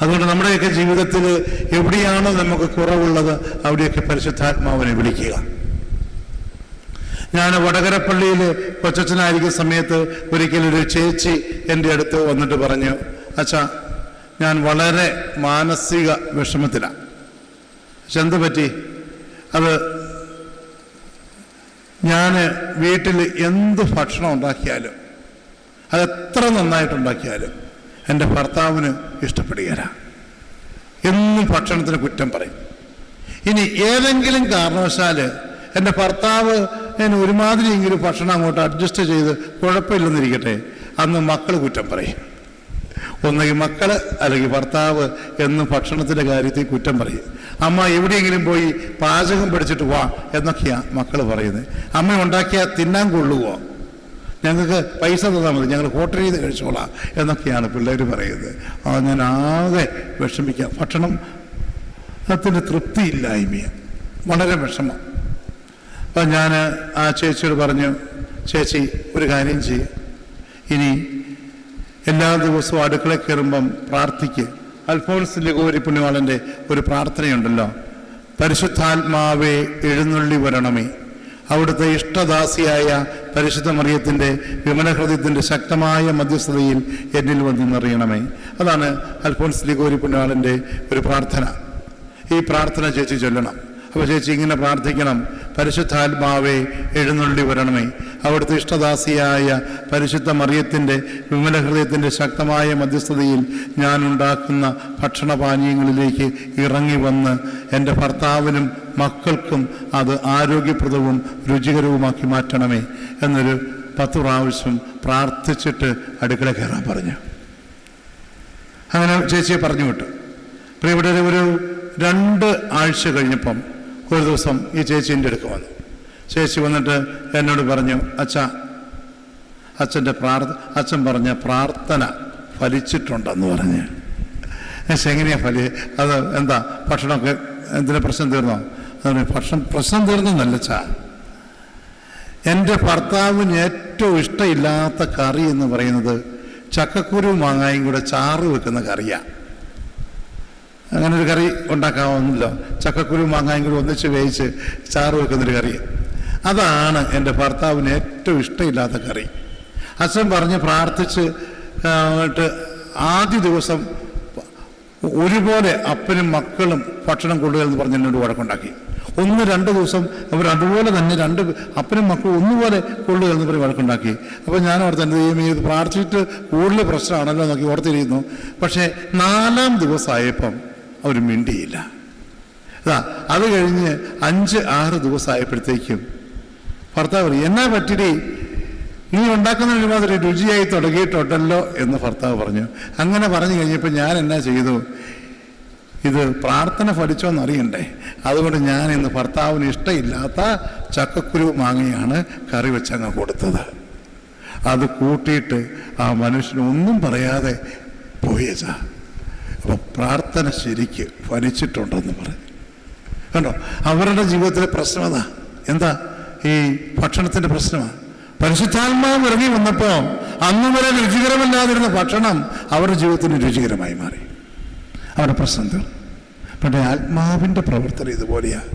അതുകൊണ്ട് നമ്മുടെയൊക്കെ ജീവിതത്തിൽ എവിടെയാണോ നമുക്ക് കുറവുള്ളത് അവിടെയൊക്കെ പരിശുദ്ധാത്മാവിനെ വിളിക്കുക. ഞാൻ വടകരപ്പള്ളിയിൽ കൊച്ചനായിരിക്കുന്ന സമയത്ത് ഒരിക്കലൊരു ചേച്ചി എന്റെ അടുത്ത് വന്നിട്ട് പറഞ്ഞു അച്ഛാ ഞാൻ വളരെ മാനസിക വിഷമത്തിലാണ് എന്ത് പറ്റി? അത് ഞാൻ വീട്ടിൽ എന്ത് ഭക്ഷണം ഉണ്ടാക്കിയാലും അത് എത്ര നന്നായിട്ടുണ്ടാക്കിയാലും എന്റെ ഭർത്താവിന് ഇഷ്ടപ്പെടുകയില്ല എന്നും ഭക്ഷണത്തിന് കുറ്റം പറയും. ഇനി ഏതെങ്കിലും കാരണവശാൽ എന്റെ ഭർത്താവ് ഞാൻ ഒരുമാതിരിയെങ്കിലും ഭക്ഷണം അങ്ങോട്ട് അഡ്ജസ്റ്റ് ചെയ്ത് കുഴപ്പമില്ലെന്നിരിക്കട്ടെ അന്ന് മക്കൾ കുറ്റം പറയും. ഒന്നുകിൽ മക്കൾ അല്ലെങ്കിൽ ഭർത്താവ് എന്നും ഭക്ഷണത്തിന്റെ കാര്യത്തിൽ കുറ്റം പറയും. അമ്മ എവിടെയെങ്കിലും പോയി പാചകം പഠിച്ചിട്ട് വാ എന്നൊക്കെയാണ് മക്കൾ പറയുന്നത്. അമ്മ ഉണ്ടാക്കിയാൽ തിന്നാൻ കൊള്ളുവോ? ഞങ്ങൾക്ക് പൈസ തന്നാൽ മതി. ഞങ്ങൾ ഹോട്ടലിൽ നിന്ന് കഴിച്ചോളാം എന്നൊക്കെയാണ് പിള്ളേർ പറയുന്നത്. അത് ഞാൻ ആകെ വിഷമിക്കുക. ഭക്ഷണം അതിന്റെ തൃപ്തിയില്ലായ്മ വളരെ വിഷമം. അപ്പം ഞാൻ ആ ചേച്ചിയോട് പറഞ്ഞു ചേച്ചി ഒരു കാര്യം ചെയ്യും. ഇനി എല്ലാ ദിവസവും അടുക്കള കയറുമ്പം പ്രാർത്ഥിക്ക്. അൽഫോൺസ് ലഘുവരി പുണ്യവാളന്റെ ഒരു പ്രാർത്ഥനയുണ്ടല്ലോ. പരിശുദ്ധാത്മാവെ എഴുന്നള്ളി വരണമേ. അവിടുത്തെ ഇഷ്ടദാസിയായ പരിശുദ്ധ മറിയത്തിന്റെ വിമലഹൃദയത്തിന്റെ ശക്തമായ മധ്യസ്ഥതയിൽ എന്നിൽ വന്നു നിറയണമേ അതാണ് അൽഫോൺസ് ലിഗോരി പുണ്യാളന്റെ ഒരു പ്രാർത്ഥന. ഈ പ്രാർത്ഥന ചേച്ചി ചൊല്ലണം. അപ്പോൾ ചേച്ചി ഇങ്ങനെ പ്രാർത്ഥിക്കണം. പരിശുദ്ധാത്മാവെ എഴുന്നള്ളി വരണമേ. അവിടുത്തെ ഇഷ്ടദാസിയായ പരിശുദ്ധ മറിയത്തിന്റെ വിമല ഹൃദയത്തിന്റെ ശക്തമായ മധ്യസ്ഥതയിൽ ഞാൻ ഉണ്ടാക്കുന്ന ഭക്ഷണപാനീയങ്ങളിലേക്ക് ഇറങ്ങി വന്ന് എന്റെ ഭർത്താവിനും മക്കൾക്കും അത് ആരോഗ്യപ്രദവും രുചികരവുമാക്കി മാറ്റണമേ എന്നൊരു പത്ത് പ്രാവശ്യം പ്രാർത്ഥിച്ചിട്ട് അടുക്കള കയറാൻ പറഞ്ഞു. അങ്ങനെ ചേച്ചിയെ പറഞ്ഞു വിട്ടു. പ്രിയപ്പെട്ട ഒരു രണ്ട് ആഴ്ച കഴിഞ്ഞപ്പം ഒരു ദിവസം ഈ ചേച്ചി എന്റെ അടുക്ക് വന്നു. ചേച്ചി വന്നിട്ട് എന്നോട് പറഞ്ഞു അച്ഛ അച്ഛന്റെ പ്രാർത്ഥ അച്ഛൻ പറഞ്ഞ പ്രാർത്ഥന ഫലിച്ചിട്ടുണ്ടെന്ന് പറഞ്ഞ്. എങ്ങനെയാണ് എങ്ങനെയാ ഫലി അത് എന്താ ഭക്ഷണമൊക്കെ എന്തിനാ പ്രശ്നം തീർന്നോ? അതാണ് ഭക്ഷണം പ്രശ്നം തീർന്നെന്നല്ല ചാ. എന്റെ ഭർത്താവിന് ഏറ്റവും ഇഷ്ടമില്ലാത്ത കറി എന്ന് പറയുന്നത് ചക്കക്കുരു മാങ്ങായും കൂടെ ചാറ് വെക്കുന്ന കറിയാണ് അങ്ങനെ ഒരു കറി ഉണ്ടാക്കാവുന്നല്ലോ ചക്കക്കുരു മാങ്ങായും കൂടി ഒന്നിച്ച് വേവിച്ച് ചാറ് വെക്കുന്നൊരു കറി. അതാണ് എന്റെ ഭർത്താവിന് ഏറ്റവും ഇഷ്ടമില്ലാത്ത കറി. അച്ഛൻ പറഞ്ഞ് പ്രാർത്ഥിച്ച് ആദ്യ ദിവസം ഒരുപോലെ അപ്പനും മക്കളും ഭക്ഷണം കൊള്ളുക എന്ന് പറഞ്ഞ് എന്നോട് വഴക്കുണ്ടാക്കി. ഒന്ന് രണ്ട് ദിവസം അവർ അതുപോലെ തന്നെ രണ്ട് അപ്പനും മക്കളും ഒന്നുപോലെ കൊള്ളുക എന്ന് പറഞ്ഞ് വഴക്കുണ്ടാക്കി. അപ്പോൾ ഞാൻ ഓർത്ത് എന്റെ ദൈവം ഇത് പ്രാർത്ഥിച്ചിട്ട് കൂടുതൽ പ്രശ്നമാണല്ലോ എന്നൊക്കെ ഓർത്തിരിക്കുന്നു. പക്ഷേ നാലാം ദിവസമായപ്പം അവർ മിണ്ടിയില്ല. അതാ അത് കഴിഞ്ഞ് അഞ്ച് ആറ് ദിവസമായപ്പോഴത്തേക്കും ഭർത്താവ് എന്നാ പറ്റിടി? നീ ഉണ്ടാക്കുന്ന ഒരുമാതിരി രുചിയായി തുടങ്ങിയിട്ടുണ്ടല്ലോ എന്ന് ഭർത്താവ് പറഞ്ഞു. അങ്ങനെ പറഞ്ഞു കഴിഞ്ഞപ്പോൾ ഞാൻ എന്നാ ചെയ്തു? ഇത് പ്രാർത്ഥന ഫലിച്ചോന്നറിയണ്ടേ അതുകൊണ്ട് ഞാൻ ഇന്ന് ഭർത്താവിന് ഇഷ്ടമില്ലാത്ത ചക്കക്കുരു മാങ്ങയാണ് കറി വെച്ചങ്ങ് കൊടുത്തത്. അത് കൂട്ടിയിട്ട് ആ മനുഷ്യനൊന്നും പറയാതെ പോയേച്ചാ അപ്പോൾ പ്രാർത്ഥന ശരിക്ക് ഫലിച്ചിട്ടുണ്ടെന്ന് പറഞ്ഞു. കണ്ടോ? അവരുടെ ജീവിതത്തിലെ പ്രശ്നം അതാ. എന്താ? ഈ ഭക്ഷണത്തിന്റെ പ്രശ്നമാണ് പരിശുദ്ധാത്മാവ് ഇറങ്ങി വന്നപ്പോൾ അന്ന് വരെ രുചികരമല്ലാതിരുന്ന ഭക്ഷണം അവരുടെ ജീവിതത്തിന് രുചികരമായി മാറി. അവരുടെ പ്രശ്നം തീർന്നു പക്ഷേ ആത്മാവിന്റെ പ്രവർത്തനം ഇതുപോലെയാണ്